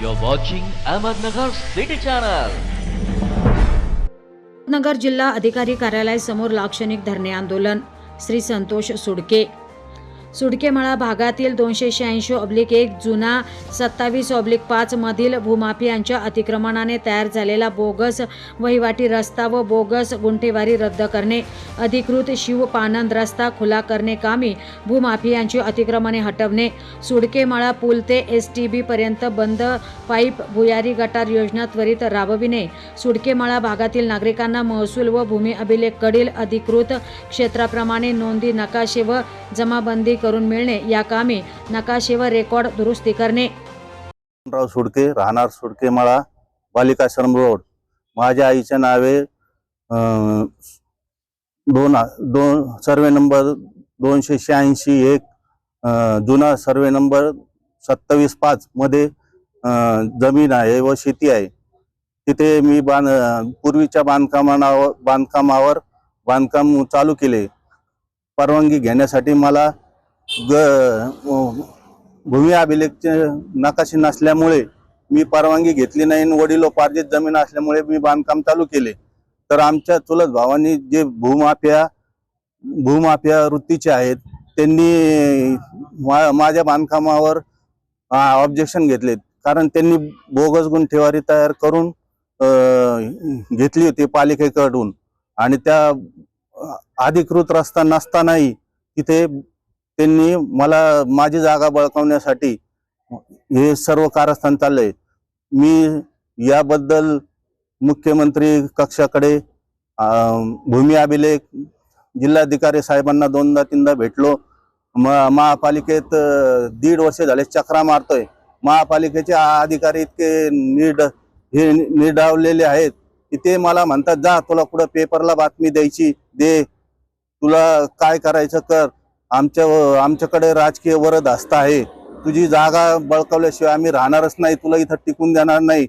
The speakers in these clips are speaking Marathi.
You're watching Ahmednagar City Channel. नगर जिल्हा अधिकारी कार्यालय समोर लाक्षणिक धरणे आंदोलन श्री संतोष सुडके सुडकेमळा भागातील दोनशे शहाऐंशी ऑब्लिक एक जुना सत्तावीस ऑब्लिक पाच मधील भूमाफियांच्या अतिक्रमणाने तयार झालेला बोगस वहिवाटी रस्ता व बोगस गुंठेवारी रद्द करणे अधिकृत शिवपानंद रस्ता खुला करणे कामी भूमाफियांची अतिक्रमणे हटवणे सुडकेमळा पूल ते एस टी बी पर्यंत बंद पाईप भुयारी गटार योजना त्वरित राबविणे सुडकेमळा भागातील नागरिकांना महसूल व भूमी अभिलेखकडील अधिकृत क्षेत्राप्रमाणे नोंदी नकाशे व जमाबंदी करून मिळणे या कामी नकाशे व रेकॉर्ड दुरुस्ती करणे. राव सुडके राहणार सुडके माळा बालिकाश्रम रोड. माझ्या आईच्या नावे दोन दोन सर्वे नंबर दोनशे शहाऐंशी एक जुना सर्वे नंबर सत्तावीस पाच मध्ये जमीन आहे व शेती आहे. तिथे मी बांध पूर्वीच्या बांधकामावर बांधकामावर बांधकाम चालू केले. परवानगी घेण्यासाठी मला ग भूमी अभिलेखचे नकाशे नसल्यामुळे मी परवानगी घेतली नाही आणि वडिलोपार्जित जमीन असल्यामुळे मी बांधकाम चालू केले. तर आमच्या चुलत भावांनी जे भूमाफिया भूमाफिया वृत्तीचे आहेत त्यांनी मा माझ्या बांधकामावर ऑब्जेक्शन घेतलेत. कारण त्यांनी बोगस गुंठेवारी तयार करून घेतली होती पालिकेकडून. आणि त्या अधिकृत रस्ता नसतानाही तिथे त्यांनी मला माझी जागा बळकावण्यासाठी हे सर्व कारस्थान चाललंय. मी याबद्दल मुख्यमंत्री कक्षाकडे भूमी अभिलेख जिल्हाधिकारी साहेबांना दोनदा तीनदा भेटलो. म महापालिकेत दीड वर्ष झाले चक्रा मारतोय. महापालिकेचे अधिकारी इतके निड हे निडावलेले आहेत की ते मला म्हणतात जा तुला कुठं पेपरला बातमी द्यायची दे. तुला काय करायचं कर. आमच्या आमच्याकडे राजकीय वरद हस्त आहे. तुझी जागा बळकावल्याशिवाय आम्ही राहणारच नाही. तुला इथं टिकून देणार नाही.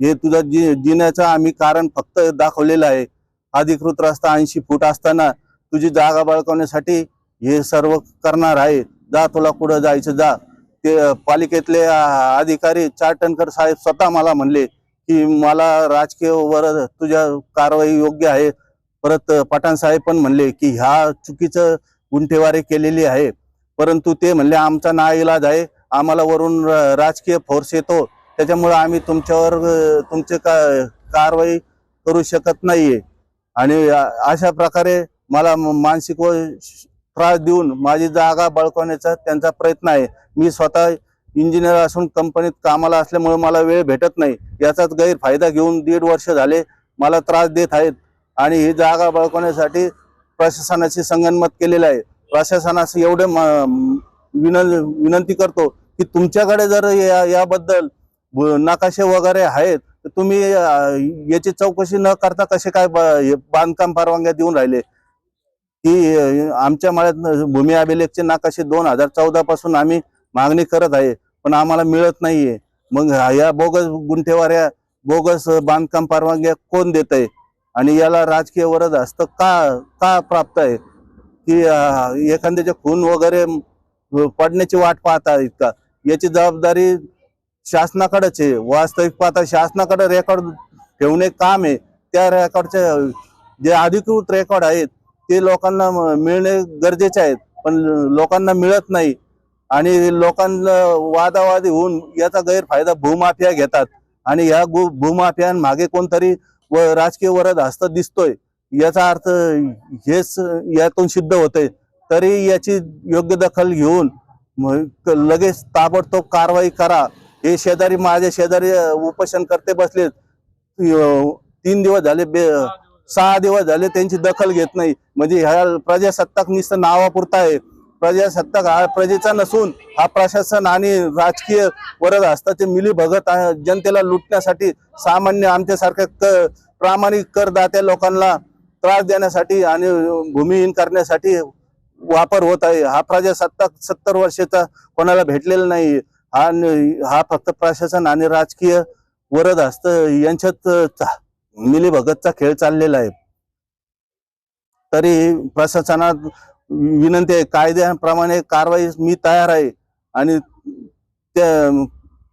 हे तुझं जी जिण्याचं आम्ही कारण फक्त दाखवलेलं आहे. अधिकृत रस्ता ऐंशी फूट असताना तुझी जागा बळकावण्यासाठी हे सर्व करणार आहे. जा तुला कुठं जायचं जा. ते पालिकेतले अधिकारी चारटणकर साहेब स्वतः मला म्हणले की मला राजकीय वर तुझ्या कारवाई योग्य आहे. परत पठाण साहेब पण म्हणले की ह्या चुकीचं गुंठेवारी केलेली आहे. परंतु ते म्हणले आमचा ना इलाज आहे. आम्हाला वरून र- राजकीय फोर्स येतो. त्याच्यामुळे आम्ही तुमच्यावर तुमचे का कारवाई करू शकत नाहीये. आणि अशा प्रकारे मला म- मानसिक व श- त्रास देऊन माझी जागा बळकवण्याचा त्यांचा प्रयत्न आहे. मी स्वतः इंजिनियर असून कंपनीत कामाला असल्यामुळे मला वेळ भेटत नाही. याचाच गैरफायदा घेऊन दीड वर्ष झाले मला त्रास देत आहेत. आणि ही जागा बळकवण्यासाठी प्रशासनाशी संगनमत केलेलं आहे. प्रशासनास एवढे म- विनंती करतो की तुमच्याकडे जर या याबद्दल नकाशे वगैरे आहेत तर तुम्ही याची चौकशी न करता कसे काय ब- हे बांधकाम परवानग्या देऊन राहिले? की आमच्या मळ्यात भूमी अभिलेखचे नकाशे दोन हजार चौदा पासून आम्ही मागणी करत आहे पण आम्हाला मिळत नाहीये. मग या बोगस गुंठेवाऱ्या बोगस बांधकाम परवानग्या कोण देत आहे आणि याला राजकीय वरद असतं. का का प्राप्त आहे? की एखाद्याचे खून वगैरे पडण्याची वाट पाहता इतका. याची जबाबदारी शासनाकडेच आहे. वास्तविक पाहता शासनाकडे रेकॉर्ड ठेवणे काम आहे. त्या रेकॉर्डचे जे अधिकृत रेकॉर्ड आहेत ते लोकांना म- मिळणे गरजेचे आहेत. पण लोकांना मिळत नाही. आणि लोकांना वादावादी होऊन याचा गैरफायदा भूमाफिया घेतात. आणि या गु- भूमाफियांमागे कोणतरी व राजकीय वरद हस्त दिसतोय याचा अर्थ हेच यातून सिद्ध होतंय. तरी याची योग्य दखल घेऊन लगेच ताबडतोब कारवाई करा. हे शेजारी माझे शेजारी उपोषण करते बसले तीन दिवस झाले बे सहा दिवस झाले त्यांची दखल घेत नाही. म्हणजे ह्या प्रजासत्ताक निस्त नावापुरता आहे. प्रजासत्ताक हा प्रजेचा नसून हा प्रशासन आणि राजकीय वरद हस्ताचे मिली भगत जनतेला लुटण्यासाठी सामान्य आमच्यासारख्या क प्रामाणिक करदात्या लोकांना त्रास देण्यासाठी आणि भूमिहीन करण्यासाठी वापर होत आहे. हा प्रजासत्ताक सत्तर वर्षाचा कोणाला भेटलेला नाही. हा हा फक्त प्रशासन आणि राजकीय वरद हस्त यांच्यात मिली मिलीभगतचा खेळ चाललेला आहे. तरी प्रशासनात विनंती आहे कायद्याप्रमाणे कारवाई मी तयार आहे आणि त्या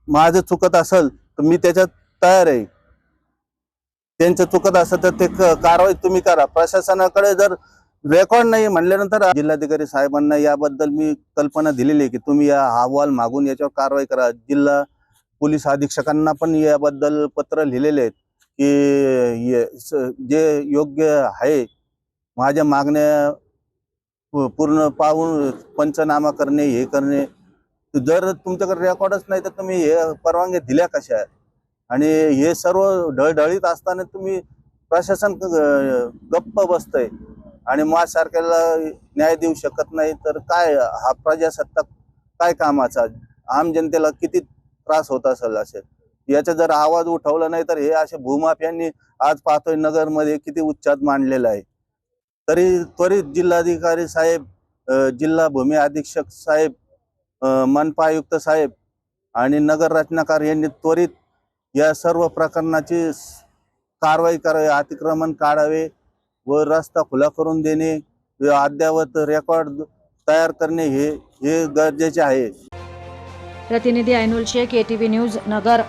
माझं चुकत असेल तर मी त्याच्यात तयार आहे. त्यांचं चुकत असेल तर ते कारवाई तुम्ही करा. प्रशासनाकडे जर रेकॉर्ड नाही म्हणल्यानंतर जिल्हाधिकारी साहेबांना याबद्दल मी कल्पना दिलेली आहे की तुम्ही या अहवाल मागून याच्यावर कारवाई करा. जिल्हा पोलीस अधीक्षकांना पण याबद्दल पत्र लिहिलेले आहेत की जे योग्य आहे माझ्या मागण्या पूर्ण पाहून पंचनामा करणे हे करणे. जर तुमच्याकडे रेकॉर्डच नाही तर तुम्ही हे परवानग्या दिल्या कशा? आणि हे सर्व ढळढळीत असताना तुम्ही प्रशासन गप्प बसतंय. आणि माझ्यासारख्याला न्याय देऊ शकत नाही तर काय हा प्रजासत्ताक काय कामाचा? आम जनतेला किती त्रास होत असेल असेल याचा जर आवाज उठवला नाही तर हे असे भूमाफियांनी आज पाहतोय नगरमध्ये किती उच्चात मांडलेला आहे. तरी त्वरित जिल्हाधिकारी साहेब जिल्हा भूमी अधीक्षक साहेब मनपा आयुक्त साहेब आणि नगर रचनाकार यांनी त्वरित या सर्व प्रकरणाची कारवाई करावी अतिक्रमण काढावे व रस्ता खुला करून देणे व अद्ययावत रेकॉर्ड तयार करणे हे हे गरजेचे आहे. प्रतिनिधी ऐनुल शेख एटीव्ही न्यूज नगर.